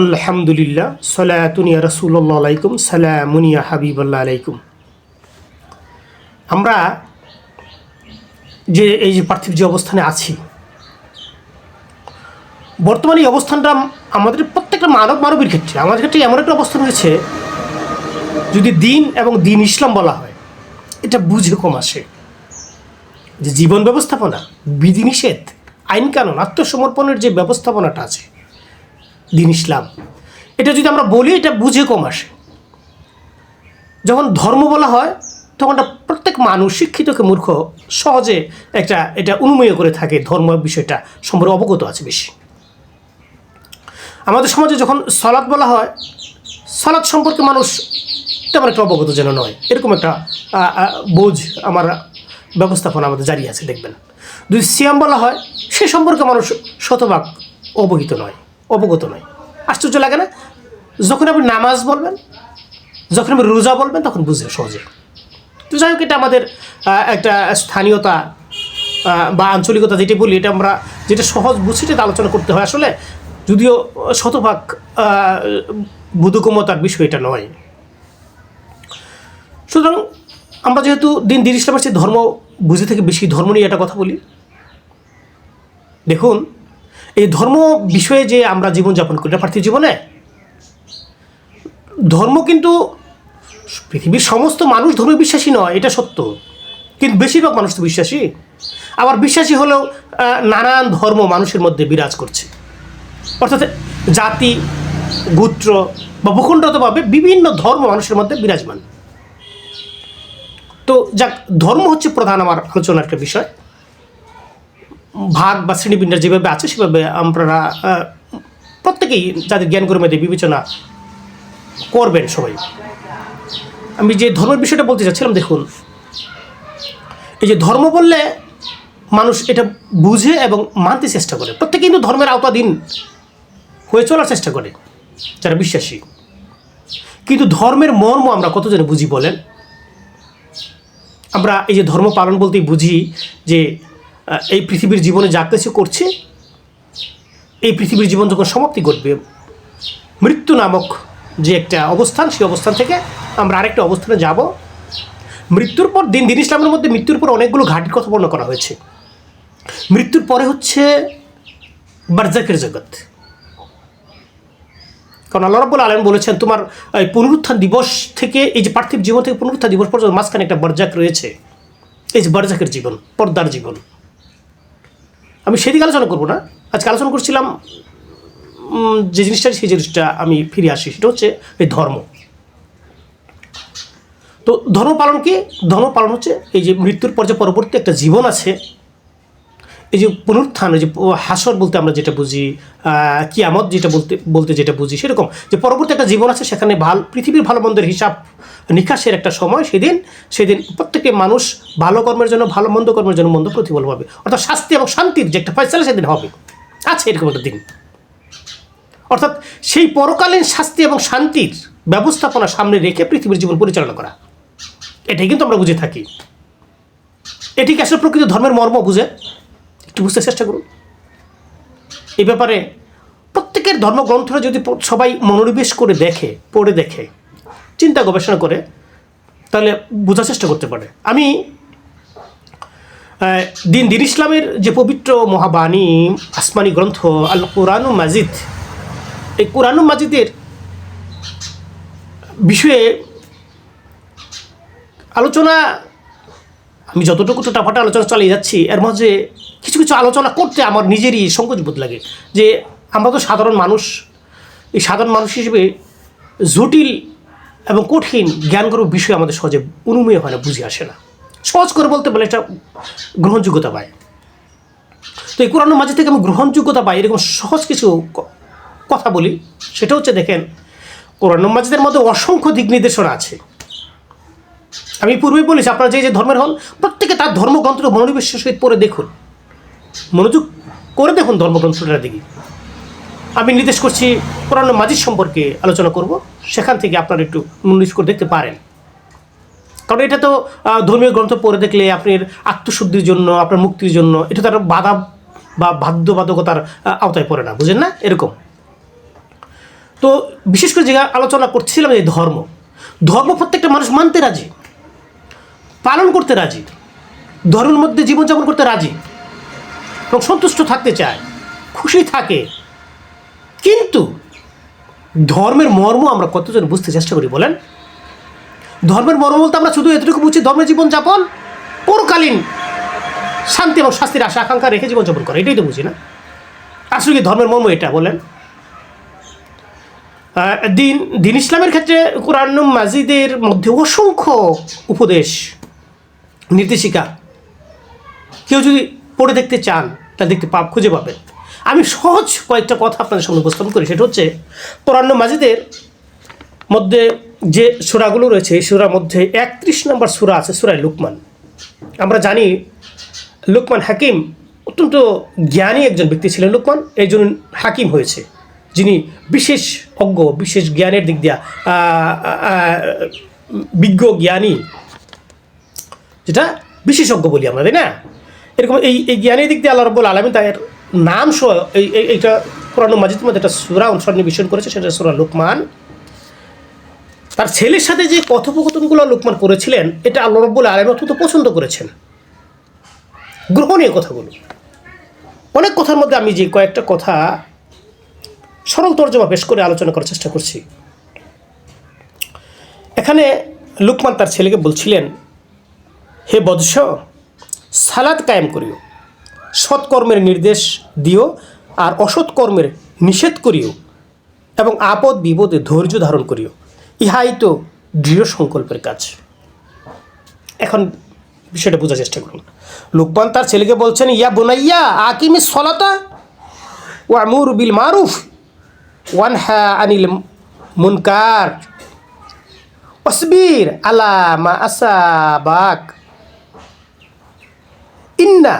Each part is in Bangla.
আলহামদুলিল্লাহ সালাতুনিয়া রসুল্লাহ আলাইকুম সালামুনিয়া হাবিবাল্লাহ আলাইকুম। আমরা যে, এই যে পার্থিব যে অবস্থানে আছি, বর্তমানে এই অবস্থানটা আমাদের প্রত্যেকটা মানব মানবীর ক্ষেত্রে, আমাদের ক্ষেত্রে এমন একটা অবস্থান রয়েছে, যদি দিন এবং দিন ইসলাম বলা হয়, এটা বুঝে কম আসে। যে জীবন ব্যবস্থাপনা, বিধিনিষেধ আইন কানুন আত্মসমর্পণের যে ব্যবস্থাপনাটা আছে দিন ইসলাম। এটা যদি আমরা বলি, এটা বুঝে কম আসে। যখন ধর্ম বলা হয়, তখন প্রত্যেক মানুষ শিক্ষিতকে মূর্খ সহজে একটা, এটা অনুমেয় করে থাকে ধর্ম বিষয়টা সম্পর্কে অবগত আছে বেশি। আমাদের সমাজে যখন সলাৎ বলা হয়, সলাৎ সম্পর্কে মানুষ তেমন একটা অবগত যেন নয়। এরকম একটা বোঝ আমার ব্যবস্থাপনা আমাদের জারি আছে, দেখবেন। যদি সিয়াম বলা হয়, সে সম্পর্কে মানুষ শতভাগ অবহিত নয়। অবগত নয়। আশ্চর্য লাগে না? যখন আপনি নামাজ বলবেন যখন আপনি রোজা বলবেন তখন বুঝবে সহজে। তো যাই হোক এটা আমাদের একটা স্থানীয়তা বা আঞ্চলিকতা যেটি বলি এটা আমরা যেটা সহজ বুঝি সেটা আলোচনা করতে হয়। আসলে যদিও শতভাগ আহ, বোধগম্যতার বিষয় এটা নয়। সুতরাং আমরা যেহেতু দিন দিন ইসলামের চেয়ে ধর্ম বুঝে থেকে বেশি ধর্ম নিয়ে একটা কথা বলি দেখুন এই ধর্ম বিষয়ে যে আমরা জীবনযাপন করি পার্থিব জীবনে? ধর্ম কিন্তু পৃথিবীর সমস্ত মানুষ ধর্মে বিশ্বাসী নয়, এটা সত্য। কিন্তু বেশিরভাগ মানুষ তো বিশ্বাসী। আবার বিশ্বাসী হলেও নানান ধর্ম মানুষের মধ্যে বিরাজ করছে। অর্থাৎ জাতি, গোত্র বা ভূখণ্ডগতভাবে বিভিন্ন ধর্ম মানুষের মধ্যে বিরাজমান। তো যাক, ধর্ম হচ্ছে প্রধান আমার আলোচনার একটা বিষয়। ভাগ বা শ্রেণীবিন্যাস যেভাবে আছে সেভাবে আহ, প্রত্যেকেই যাদের জ্ঞান বিবেচনা করবেন সবাই। আমি যে ধর্মের বিষয়টা বলতে চাচ্ছিলাম দেখুন এই যে ধর্ম বললে মানুষ এটা বুঝে এবং মানতে চেষ্টা করে। প্রত্যেকে কিন্তু ধর্মের আওতাধীন হয়ে চলার চেষ্টা করে যারা বিশ্বাসী। কিন্তু ধর্মের মর্ম আমরা কতজনে বুঝি বলেন? আমরা এই যে ধর্ম পালন বলতেই বুঝি যে এই পৃথিবীর জীবনে যা কিছু করছে, এই পৃথিবীর জীবন যখন সমাপ্তি ঘটবে, মৃত্যু নামক যে একটা অবস্থান, সেই অবস্থান থেকে আমরা আরেকটা অবস্থানে যাব। মৃত্যুর পর দিন দিন ইসলামের মধ্যে মৃত্যুর পর অনেকগুলো ঘাটির কথা বর্ণনা করা হয়েছে। মৃত্যুর পরে হচ্ছে বার্জাকের জগৎ। কারণ আল্লাহ রাব্বুল আলম বলেছেন, তোমার, এই পুনরুত্থান দিবস থেকে, এই যে পার্থিব জীবন থেকে পুনরুত্থান দিবস পর্যন্ত মাঝখানে একটা বরজাক রয়েছে। এই যে বরজাকের জীবন, পর্দার জীবন। আমি সেদিকে আলোচনা করব না। আজকে আলোচনা করছিলাম যে জিনিসটা, সেই জিনিসটা আমি ফিরে আসি, সেটা হচ্ছে এই ধর্ম। তো ধর্ম পালন কি ধর্ম পালন হচ্ছে এই যে মৃত্যুর পর যে পরবর্তী একটা জীবন আছে এই যে পুনরুত্থান যে হাসর বলতে আমরা যেটা বুঝি কিয়ামত যেটা বলতে বলতে যেটা বুঝি, সেরকম। যে পরবর্তী একটা জীবন আছে, সেখানে ভালো, পৃথিবীর ভালো মন্দের হিসাব নিকাশের একটা সময়, সেদিন সেদিন প্রত্যেকে মানুষ ভালো কর্মের জন্য, ভালো মন্দ কর্মের জন্য মন্দ প্রতিফল পাবে। অর্থাৎ শাস্তি এবং শান্তির যে একটা ফয়সালা সেদিন হবে। আছে এরকম একটা দিন। অর্থাৎ সেই পরকালীন শাস্তি এবং শান্তির ব্যবস্থাপনা সামনে রেখে পৃথিবীর জীবন পরিচালনা করা। এটাই কিন্তু আমরা বুঝে থাকি। এটি কি আসলে প্রকৃত ধর্মের মর্ম বুঝে? একটু বুঝতে চেষ্টা করুন। এই ব্যাপারে প্রত্যেকের ধর্মগ্রন্থরা যদি সবাই মনোনিবেশ করে দেখে, পড়ে দেখে, চিন্তা গবেষণা করে, তাহলে বোঝার চেষ্টা করতে পারে। আমি দিন দিন ইসলামের যে পবিত্র মহাবাণী, আসমানি গ্রন্থ, আল কোরআন মাজিদ, এই কোরআন মাজিদের বিষয়ে আলোচনা, আমি যতটুকু টাফাটা আলোচনা চালিয়ে যাচ্ছি, এর মাঝে কিছু কিছু আলোচনা করতে আমার নিজেরই সংকোচ বোধ লাগে যে আমরা তো সাধারণ মানুষ। এই সাধারণ মানুষ হিসেবে জটিল এবং কঠিন জ্ঞানগর্ভ বিষয় আমাদের সহজে অনুমেয় হয় না, বুঝে আসে না। সহজ করে বলতে বলে এটা গ্রহণযোগ্যতা পায়। তো এই কোরআন মাঝে থেকে আমি গ্রহণযোগ্যতা পাই, এরকম সহজ কিছু কথা বলি। সেটা হচ্ছে দেখেন কোরআন মাজিদের মধ্যে অসংখ্য দিক নির্দেশনা আছে। আমি পূর্বেই বলেছি, আপনারা যে যে ধর্মের হন, প্রত্যেকে তার ধর্মগ্রন্থ মনোনিবেশের সহিত পড়ে দেখুন। মনোযোগ করে দেখুন ধর্মগ্রন্থটার দিকে। আমি নির্দেশ করছি কোরআন মাজিদ সম্পর্কে আলোচনা করব। সেখান থেকে আপনারা একটু মনোনিবেশ করে দেখতে পারেন। কারণ এটা তো ধর্মীয় গ্রন্থ পড়ে দেখলে আপনার আত্মশুদ্ধির জন্য, আপনার মুক্তির জন্য, এটা তার বাধা বা বাধ্যবাধকতার আওতায় পড়ে না, বুঝেন না? এরকম। তো বিশেষ করে যে আলোচনা করছিলাম এই ধর্ম ধর্ম প্রত্যেকটা মানুষ মানতে রাজি, পালন করতে রাজি, ধর্মের মধ্যে জীবনযাপন করতে রাজি এবং সন্তুষ্ট থাকতে চায়, খুশি থাকে। কিন্তু ধর্মের মর্ম আমরা কতজন বুঝতে চেষ্টা করি বলেন? ধর্মের মর্ম বলতে আমরা শুধু এতটুকু বুঝি ধর্মের জীবনযাপন, পরকালীন শান্তি এবং শাস্তির আশা, আকাঙ্ক্ষা রেখে জীবনযাপন করে, এটাই তো বুঝি না? আসলে কি ধর্মের মর্ম এটা বলেন? দিন দিন ইসলামের ক্ষেত্রে কোরআন, মাজিদের মধ্যে অসংখ্য উপদেশ, নির্দেশিকা। কেউ যদি পড়ে দেখতে চান তা দেখতে পা খুঁজে পাবেন আমি সহজ কয়েকটা কথা আপনাদের সামনে উপস্থাপন করি। সেটা হচ্ছে, কোরআন মাজিদের মধ্যে যে সুরাগুলো রয়েছে, এই সুরার মধ্যে একত্রিশ নম্বর সুরা আছে, সুরায় লুকমান। আমরা জানি লুকমান হাকিম অত্যন্ত জ্ঞানী একজন ব্যক্তি ছিলেন লুকমান। এই জন্য হাকিম হয়েছে। যিনি বিশেষ অজ্ঞ, বিশেষ জ্ঞানের দিক দিয়া বিজ্ঞ, জ্ঞানী। যেটা বিশেষজ্ঞ বলি আমরা, তাই না? এরকম এই এই জ্ঞানের দিক দিয়ে আল্লাহ রব্বুল আলমী তার নাম সহ এই, এই- এইটা পুরান মাজিদের মধ্যে একটা সুরা সন্নিবেশন করেছে, সেটা সুরা লুকমান। তার ছেলের সাথে যে কথোপকথনগুলো লোকমান করেছিলেন, এটা আল্লাহ রব্বুল আলম অত্যন্ত পছন্দ করেছেন। গ্রহণীয় কথাগুলো। অনেক কথার মধ্যে আমি যে কয়েকটা কথা সরল তর্জমা পেশ করে আলোচনা করার চেষ্টা করছি। এখানে লুকমান তার ছেলেকে বলছিলেন, হে বৎস সালাদ কায়েম করিও। সৎকর্মের নির্দেশ দিও আর অসৎ কর্মের নিষেধ করিও এবং আপদ বিপদে ধৈর্য ধারণ করিও। ইহাই তো দৃঢ় সংকল্পের কাজ। এখন বিষয়টা বোঝার চেষ্টা করুন। লোকমান তার ছেলেকে বলছেন, ইয়া বোনাইয়া, আকিমি সলাতা ও আমুর বিল মারুফ ওয়ান হ্যা আনিল মুনকার। অসবির আলা মা আসাবাক। ইন্না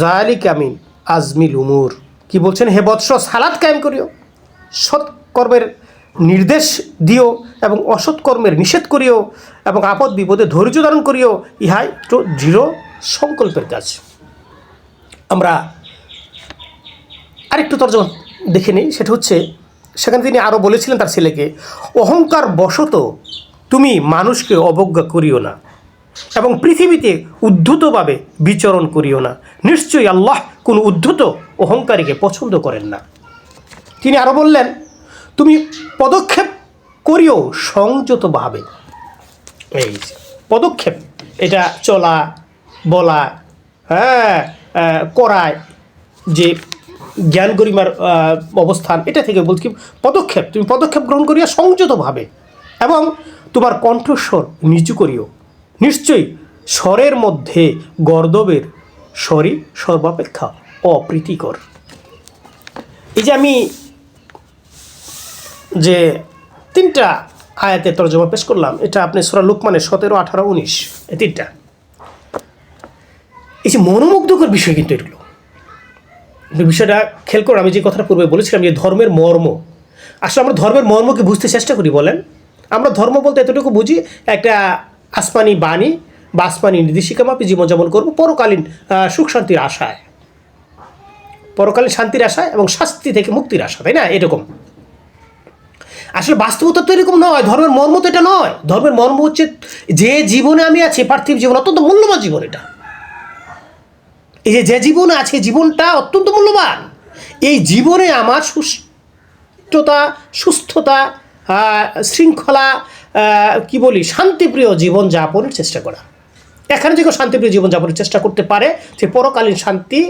জালিক আমিন আজমিল উমুর। কি বলছেন? হে বৎস, সালাদ কায়েম করিও, সৎ কর্মের নির্দেশ দিও এবং অসৎকর্মের নিষেধ করিও এবং আপদ বিপদে ধৈর্য ধারণ করিও, ইহাই তো দৃঢ় সংকল্পের কাজ। আমরা আরেকটু তর্জমা দেখে নিই, সেটা হচ্ছে, সেখানে তিনি আরও বলেছিলেন তার ছেলেকে, অহংকার বশত তুমি মানুষকে অবজ্ঞা করিও না। এবং পৃথিবীতে উদ্ধতভাবে বিচরণ করিও না। নিশ্চয়ই আল্লাহ কোনো উদ্ধত অহংকারীকে পছন্দ করেন না। তিনি আরও বললেন, তুমি পদক্ষেপ করিও সংযতভাবে। এই পদক্ষেপ, এটা চলা, বলা হ্যাঁ করায় যে জ্ঞান গরিমার অবস্থান, এটা থেকে বলছি, পদক্ষেপ, তুমি পদক্ষেপ গ্রহণ করিয়া সংযতভাবে এবং তোমার কণ্ঠস্বর নিচু করিও। নিশ্চয়ই স্বরের মধ্যে গর্দবের স্বরই সর্বাপেক্ষা অপ্রীতিকর। এই যে আমি যে তিনটা আয়াতের তর্জমা পেশ করলাম, এটা আপনি সোরা লুকমানের সতেরো, আঠারো, উনিশ, এই তিনটা। এই যে মনোমুগ্ধকর বিষয় কিন্তু এগুলো। বিষয়টা খেয়াল করে আমি যে কথাটা পূর্বে বলেছিলাম যে ধর্মের মর্ম। আসলে আমরা ধর্মের মর্মকে বুঝতে চেষ্টা করি, বলেন। আমরা ধর্ম বলতে এতটুকু বুঝি, একটা আসমানি বাণী বা আসমানি নির্দেশিকা মাপে জীবনযাপন করব পরকালীন সুখ শান্তির আশায়। পরকালীন শান্তির আশায় এবং শাস্তি থেকে মুক্তির আশা তাই না? এরকম। আসলে বাস্তবতা তো এরকম নয়, ধর্মের মর্ম তো এটা নয়। ধর্মের মর্ম হচ্ছে যে জীবনে আমি আছি, পার্থিব জীবন, অত্যন্ত মূল্যবান জীবন এটা। এই যে যে জীবন আছে জীবনটা অত্যন্ত মূল্যবান। এই জীবনে আমার সুস্থতা সুস্থতা শৃঙ্খলা কি বলি, শান্তিপ্রিয় জীবন যাপনের চেষ্টা করা। এখানে যে কেউ শান্তিপ্রিয় জীবন যাপনের চেষ্টা করতে পারে, সে পরকালীন শান্তি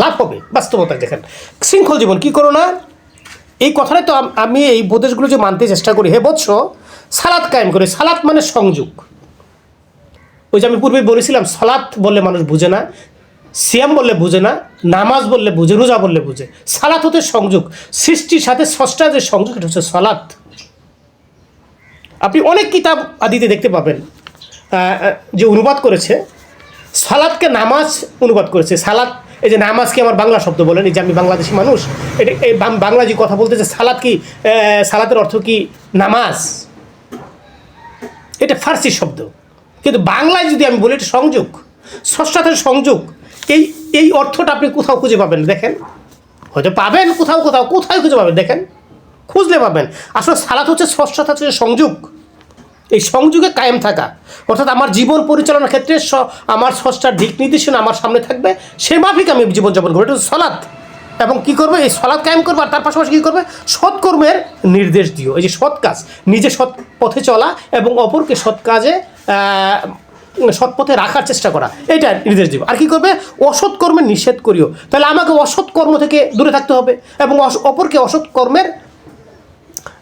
লাভ হবে, বাস্তবতা দেখেন। শৃঙ্খল জীবন, কি করো না? এই কথাটাই তো আমি এই উপদেশগুলো যে মানতে চেষ্টা করি, হে বৎস, সালাত কায়েম করে, সালাত মানে সংযোগ। ওই যে আমি পূর্বে বলেছিলাম, সালাত বললে মানুষ বুঝে না, সিয়াম বললে বুঝে না, নামাজ বললে বুঝে, রোজা বললে বুঝে। সালাত হতে সংযোগ, সৃষ্টির সাথে ষষ্ঠা যে সংযোগ এটা হচ্ছে সালাত। আপনি অনেক কিতাব আদিতে দেখতে পাবেন যে অনুবাদ করেছে। সালাদকে নামাজ অনুবাদ করেছে। সালাদ, এই যে নামাজকে আমার বাংলা শব্দ বলেন? এই যে আমি বাংলাদেশি মানুষ, এটা এই বাংলা যে কথা বলতেছে, সালাদ কি সালাতের অর্থ কি নামাজ? এটা ফার্সি শব্দ। কিন্তু বাংলায় যদি আমি বলি, এটা সংযোগ। ষষ্ঠাতের সংযোগ। এই এই অর্থটা আপনি কোথাও খুঁজে পাবেন, দেখেন। হয়তো পাবেন কোথাও কোথাও, কোথায় খুঁজে পাবেন, দেখেন। খুঁজলে পাবেন। আসলে সালাত হচ্ছে স্রষ্টার সাথে সংযোগ। এই সংযোগে কায়েম থাকা। অর্থাৎ আমার জীবন পরিচালনার ক্ষেত্রে আমার স্রষ্টার দিক নির্দেশনা আমার সামনে থাকবে। সে মাফিক আমি জীবনযাপন করব। এটা সলাৎ। এবং কি করবে? এই সলাৎ কায়েম করবে আর তার পাশাপাশি কী করবে? সৎকর্মের নির্দেশ দিও। এই যে সৎ কাজ, নিজে সৎ পথে চলা এবং অপরকে সৎ কাজে সৎ পথে রাখার চেষ্টা করা। এটা নির্দেশ দিব। আর কি করবে? অসৎ কর্মের নিষেধ করিও। তাহলে আমাকে অসৎ কর্ম থেকে দূরে থাকতে হবে এবং অপরকে অসৎ কর্মের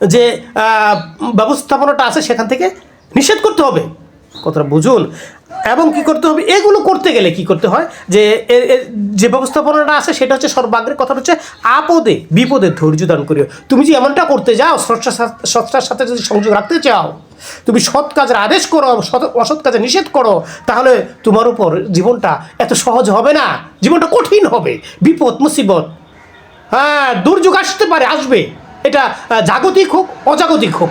যে ব্যবস্থাপনাটা আছে সেখান থেকে নিষেধ করতে হবে। কথাটা বুঝুন। এবং কি করতে হবে? এগুলো করতে গেলে কি করতে হয়? যে যে ব্যবস্থাপনাটা আছে সেটা হচ্ছে সর্বাগ্রে কথা হচ্ছে আপদে, বিপদে ধৈর্য দান করিও। তুমি যে এমনটা করতে যাও স্রষ্টার সাথে- যদি সংযোগ রাখতে চাও, তুমি সৎ কাজের আদেশ করো, সৎ- অসৎ কাজে নিষেধ করো, তাহলে তোমার উপর জীবনটা এত সহজ হবে না। জীবনটা কঠিন হবে। বিপদ, মুসিবত হ্যাঁ দুর্যোগ আসতে পারে, আসবে। এটা জাগতিক হোক, অজাগতিক হোক,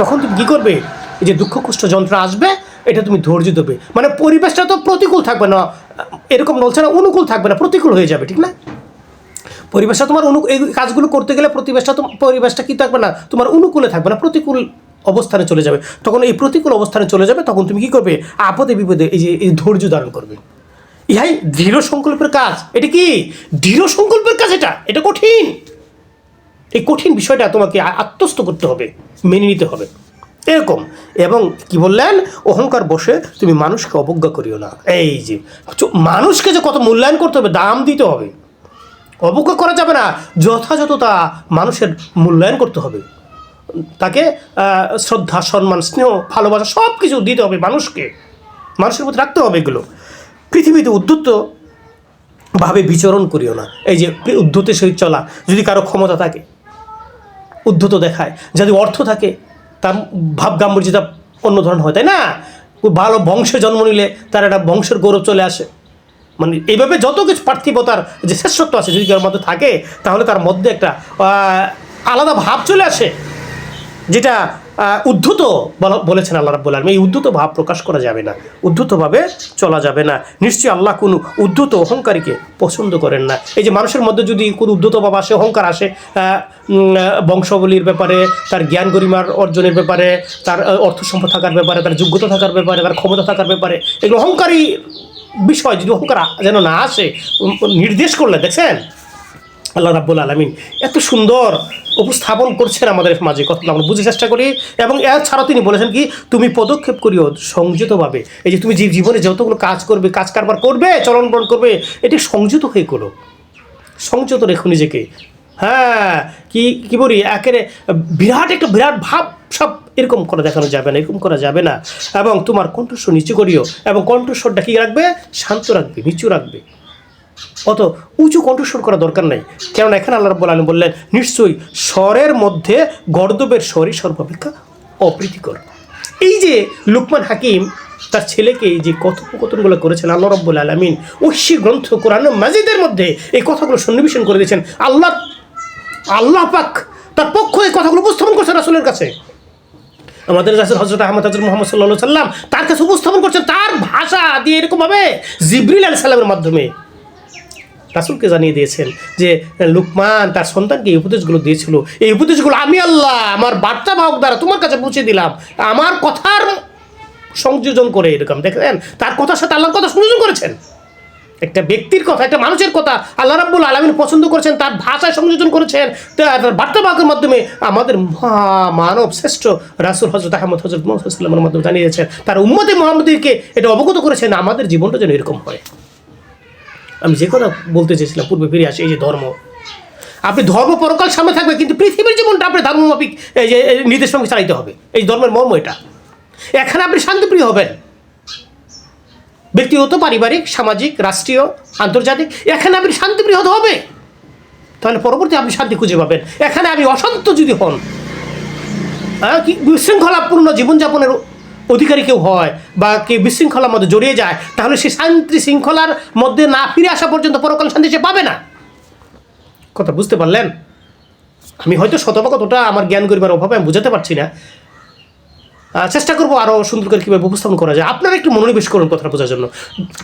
তখন তুমি কী করবে? এই যে দুঃখ কষ্ট যন্ত্রণা আসবে, এটা তুমি ধৈর্য দেবে মানে পরিবেশটা তো প্রতিকূল থাকবে না, এরকম বলছে না, অনুকূল থাকবে না, প্রতিকূল হয়ে যাবে, ঠিক না? পরিবেশটা তোমার অনু, এই কাজগুলো করতে গেলে প্রতিবেশটা পরিবেশটা কী থাকবে না, তোমার অনুকূলে থাকবে না, প্রতিকূল অবস্থানে চলে যাবে। তখন এই প্রতিকূল অবস্থানে চলে যাবে, তখন তুমি কী করবে? আপদে বিপদে এই যে, এই ধৈর্য ধারণ করবে। ইহাই দৃঢ় সংকল্পের কাজ। এটা কি? দৃঢ় সংকল্পের কাজ এটা। এটা কঠিন। এই কঠিন বিষয়টা তোমাকে আত্মস্থ করতে হবে, মেনে নিতে হবে। এরকম। এবং কি বললেন? অহংকার বসে তুমি মানুষকে অবজ্ঞা করিও না। এই যে মানুষকে যে কত মূল্যায়ন করতে হবে, দাম দিতে হবে। অবজ্ঞা করা যাবে না যথাযথ তা মানুষের মূল্যায়ন করতে হবে। তাকে শ্রদ্ধা, সম্মান, স্নেহ, ভালোবাসা সব কিছু দিতে হবে মানুষকে। মানুষের মধ্যে রাখতে হবে এগুলো। পৃথিবীতে উদ্ধত্ত ভাবে বিচরণ করিও না। এই যে, উদ্ধতের সহিত চলা, যদি কারও ক্ষমতা থাকে। উদ্ধত দেখায়। যদি অর্থ থাকে, তার ভাব গাম্বর্যতা অন্য ধরনের হয়, তাই না? ভালো বংশে জন্ম নিলে তার একটা বংশের গৌরব চলে আসে। মানে এইভাবে যত কিছু পার্থিবতার যে শ্রেষ্ঠত্ব আছে, যদি কারোর মধ্যে থাকে, তাহলে তার মধ্যে একটা আলাদা ভাব চলে আসে, যেটা উদ্ধত বলা- বলেছেন আল্লাহ রাব্বুল আলম এই উদ্ধত ভাব প্রকাশ করা যাবে না। উদ্ধতভাবে চলা যাবে না। নিশ্চয়ই আল্লাহ কোনো উদ্ধত অহংকারীকে পছন্দ করেন না। এই যে মানুষের মধ্যে যদি কোনো উদ্ধত ভাব আসে, অহংকার আসে বংশাবলীর ব্যাপারে, তার জ্ঞান গরিমার অর্জনের ব্যাপারে, তার অর্থ সম্পদ থাকার ব্যাপারে, তার যোগ্যতা থাকার ব্যাপারে, তার ক্ষমতা থাকার ব্যাপারে, এগুলো অহংকারী বিষয়। যদি অহংকার যেন না আসে নির্দেশ করলে, দেখছেন? আল্লাহ রাব্বুল আলমিন এত সুন্দর উপস্থাপন করছেন আমাদের মাঝে। কথাগুলো আমরা বুঝে চেষ্টা করি। এবং এছাড়াও তিনি বলেছেন কি, তুমি পদক্ষেপ করিও সংযতভাবে। এই যে তুমি জীবনে যতগুলো কাজ করবে, কাজ কারবার করবে, চলন বলন করবে, এটি সংযত হয়ে করো। সংযত রেখো নিজেকে। হ্যাঁ কি কি বলি একেবারে বিরাট একটা বিরাট ভাব সব এরকম করে দেখানো যাবে না, এরকম করা যাবে না। এবং তোমার কণ্ঠস্বর নিচু করিও। এবং কণ্ঠস্বরটা কী রাখবে? শান্ত রাখবে, নিচু রাখবে। অত উঁচু কণ্ঠস্বর করা দরকার নাই। কেননা এখানে আল্লাহ রাব্বুল আলম বললেন, নিশ্চয়ই স্বরের মধ্যে গর্দবের স্বরই সর্বাপেক্ষা অপ্রীতিকর। এই যে লুকমান হাকিম তার ছেলেকে এই যে কথোপকথনগুলো করেছেন, আল্লাহ রব্বুল আলমিন ঐশী গ্রন্থ কোরআন মাজিদের মধ্যে এই কথাগুলো সন্নিবেশন করে দিয়েছেন। আল্লাহ আল্লাহ পাক তার পক্ষ এই কথাগুলো উপস্থাপন করছেন রাসুলের কাছে। আমাদের রাসুল হজরত আহমদ হজরত মোহাম্মদ সাল্লাহ সাল্লাম তার কাছে উপস্থাপন করছেন তার ভাষা দিয়ে এরকমভাবে জিবরিল আল সাল্লামের মাধ্যমে। রাসুলকে জানিয়ে দিয়েছেন যে, লুকমান তার সন্তানকে এই উপদেশগুলো দিয়েছিল। এই উপদেশগুলো আমি আল্লাহ আমার বার্তা বাহক দ্বারা তোমার কাছে পৌঁছে দিলাম। আমার কথার সংযোজন করে এরকম, দেখেন? তার কথার সাথে আল্লাহর কথা সংযোজন করেছেন। একটা ব্যক্তির কথা, একটা মানুষের কথা আল্লাহ রাব্বুল আলমিন পছন্দ করেছেন, তার ভাষায় সংযোজন করেছেন। তার বার্তাবাহকের মাধ্যমে আমাদের মহা- মানব শ্রেষ্ঠ রাসুল হজরত আহমদ হজরত মোহাম্মদের মাধ্যমে জানিয়েছেন। তার উম্মতে মোহাম্মদীকে এটা অবগত করেছেন, আমাদের জীবনটা যেন এরকম হয়। আমি যে কথা বলতে চেয়েছিলাম পূর্বে ফিরে আসি এই যে ধর্ম। আপনি ধর্ম পরকাল সামনে থাকবে কিন্তু পৃথিবীর জীবনটা আপনি ধর্মমাফিক এই যে নির্দেশ সঙ্গে চালাইতে হবে। এই ধর্মের মর্ম এটা। এখানে আপনি শান্তিপ্রিয় হবেন। ব্যক্তিগত পারিবারিক সামাজিক রাষ্ট্রীয় আন্তর্জাতিক এখানে আপনি শান্তিপ্রিয় হতে হবে। তাহলে পরবর্তী আপনি শান্তি খুঁজে পাবেন। এখানে আপনি অশান্ত যদি হন হ্যাঁ, কি বিশৃঙ্খলাপূর্ণ জীবনযাপনের অধিকারী কেউ হয় বা কেউ বিশৃঙ্খলার মধ্যে জড়িয়ে যায়, তাহলে সে শান্তি শৃঙ্খলার মধ্যে না ফিরে আসা পর্যন্ত পরকাল শান্তি সে পাবে না। কথা বুঝতে পারলেন? আমি হয়তো শতভাগ কতটা আমার জ্ঞান করিবার অভাবে আমি বুঝাতে পারছি না। চেষ্টা করব আরও সুন্দর করে কীভাবে উপস্থাপন করা যায়। আপনারা একটু মনোনিবেশ করুন কথাটা বোঝার জন্য।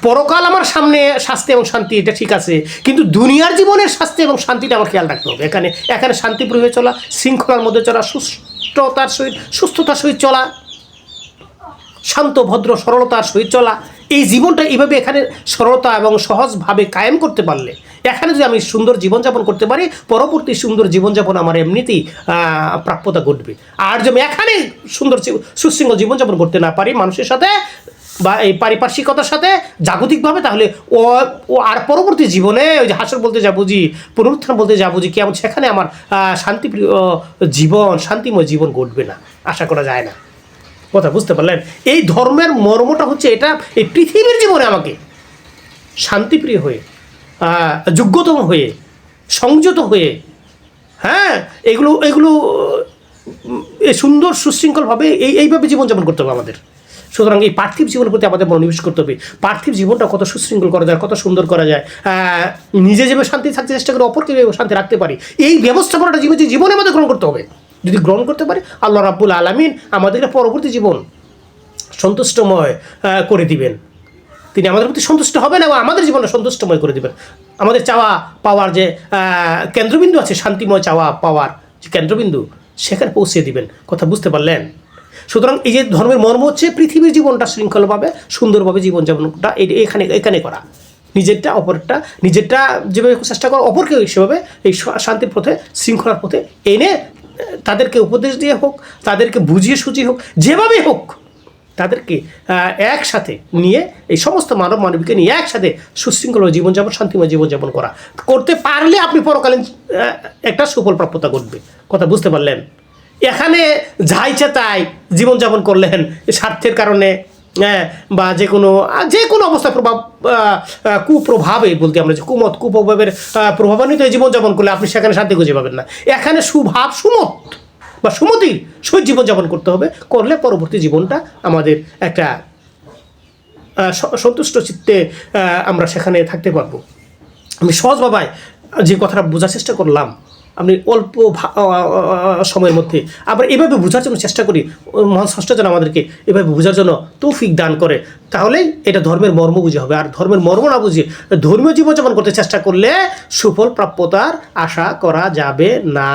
পরকাল আমার সামনে শাস্তি এবং শান্তি, এটা ঠিক আছে, কিন্তু দুনিয়ার জীবনের শাস্তি এবং শান্তিটা আমার খেয়াল রাখতে হবে। এখানে এখানে শান্তিপ্রিয় হয়ে চলা, শৃঙ্খলার মধ্যে চলা, সুস্থতার সহিত সুস্থতার সহিত চলা শান্ত, ভদ্র, সরলতার সহিত চলা, এই জীবনটা এইভাবে এখানে সরলতা এবং সহজভাবে কায়েম করতে পারলে, এখানে যদি আমি সুন্দর জীবনযাপন করতে পারি, পরবর্তী সুন্দর জীবনযাপন আমার এমনিতেই প্রাপ্যতা ঘটবে। আর যদি এখানে সুন্দর সুশৃঙ্খল জীবনযাপন করতে না পারি মানুষের সাথে বা এই পারিপার্শ্বিকতার সাথে জাগতিকভাবে, তাহলে ও ও আর পরবর্তী জীবনে ওই যে হাসর বলতে যা বুঝি, পুনরুত্থান বলতে যা বুঝি, কেমন সেখানে আমার শান্তিপ্রিয় জীবন, শান্তিময় জীবন ঘটবে না, আশা করা যায় না। কথা বুঝতে পারলেন? এই ধর্মের মর্মটা হচ্ছে এটা, এই পৃথিবীর জীবনে আমাকে শান্তিপ্রিয় হয়ে যোগ্যতম হয়ে, সংযত হয়ে হ্যাঁ এগুলো এগুলো সুন্দর সুশৃঙ্খলভাবে এই, এইভাবে জীবনযাপন করতে হবে আমাদের। সুতরাং এই পার্থিব জীবনের প্রতি আমাদের মনোনিবেশ করতে হবে। পার্থিব জীবনটা কত সুশৃঙ্খল করা যায়, কত সুন্দর করা যায় নিজে যেভাবে শান্তি থাকতে চেষ্টা করে, অপরকে শান্তি রাখতে পারি, এই ব্যবস্থাপনাটা জীবনে আমাদের গ্রহণ করতে হবে। যদি গ্রহণ করতে পারি, আল্লাহ রাব্বুল আলমিন আমাদেরকে পরবর্তী জীবন সন্তুষ্টময় করে দিবেন। তিনি আমাদের প্রতি সন্তুষ্ট হবেন এবং আমাদের জীবনে সন্তুষ্টময় করে দিবেন। আমাদের চাওয়া পাওয়ার যে কেন্দ্রবিন্দু আছে, শান্তিময় চাওয়া পাওয়ার যে কেন্দ্রবিন্দু, সেখানে পৌঁছে দিবেন। কথা বুঝতে পারলেন? সুতরাং এই যে ধর্মের মর্ম হচ্ছে পৃথিবীর জীবনটা শৃঙ্খলভাবে, সুন্দরভাবে জীবনযাপনটা এখানে এখানে করা। নিজেরটা, অপরটা, নিজেরটা যেভাবে চেষ্টা করা অপরকে সেভাবে এই শান্তির পথে, শৃঙ্খলার পথে এনে তাদেরকে উপদেশ দিয়ে হোক, তাদেরকে বুঝিয়ে সুঝিয়ে হোক যেভাবে হোক, তাদেরকে একসাথে নিয়ে এই সমস্ত মানব মানবীকে নিয়ে একসাথে সুশৃঙ্খল জীবনযাপন, শান্তিময় জীবনযাপন করা। করতে পারলে আপনি পরকালীন একটা সুফল প্রাপ্যতা ঘটবে। কথা বুঝতে পারলেন? এখানে যা ইচ্ছা তাই জীবনযাপন করলেন, স্বার্থের কারণে বা যে কোনো যে কোনো অবস্থা প্রভাব কুপ্রভাবে বলতে আমরা যে কুমত কুপ্রভাবের প্রভাবান্বিত জীবনযাপন করলে আপনি সেখানে শান্তি খুঁজে পাবেন না। এখানে সুভাব সুমত বা সুমতির সহিত জীবনযাপন করতে হবে, করলে পরবর্তী জীবনটা আমাদের একটা সন্তুষ্ট চিত্তে আমরা সেখানে থাকতে পারব। আমি সহজ বাবায় যে কথাটা বোঝার চেষ্টা করলাম আমি অল্প সময়ের মধ্যে। আবার এভাবে বোঝার জন্য চেষ্টা করি, মহান ষষ্ঠ যেন আমাদেরকে এভাবে বোঝার জন্য তৌফিক দান করে তাহলে এটা ধর্মের মর্ম বুঝে হবে। আর ধর্মের মর্ম না বুঝে ধর্মীয় জীবনযাপন করতে চেষ্টা করলে সুফল প্রাপ্যতার আশা করা যাবে না।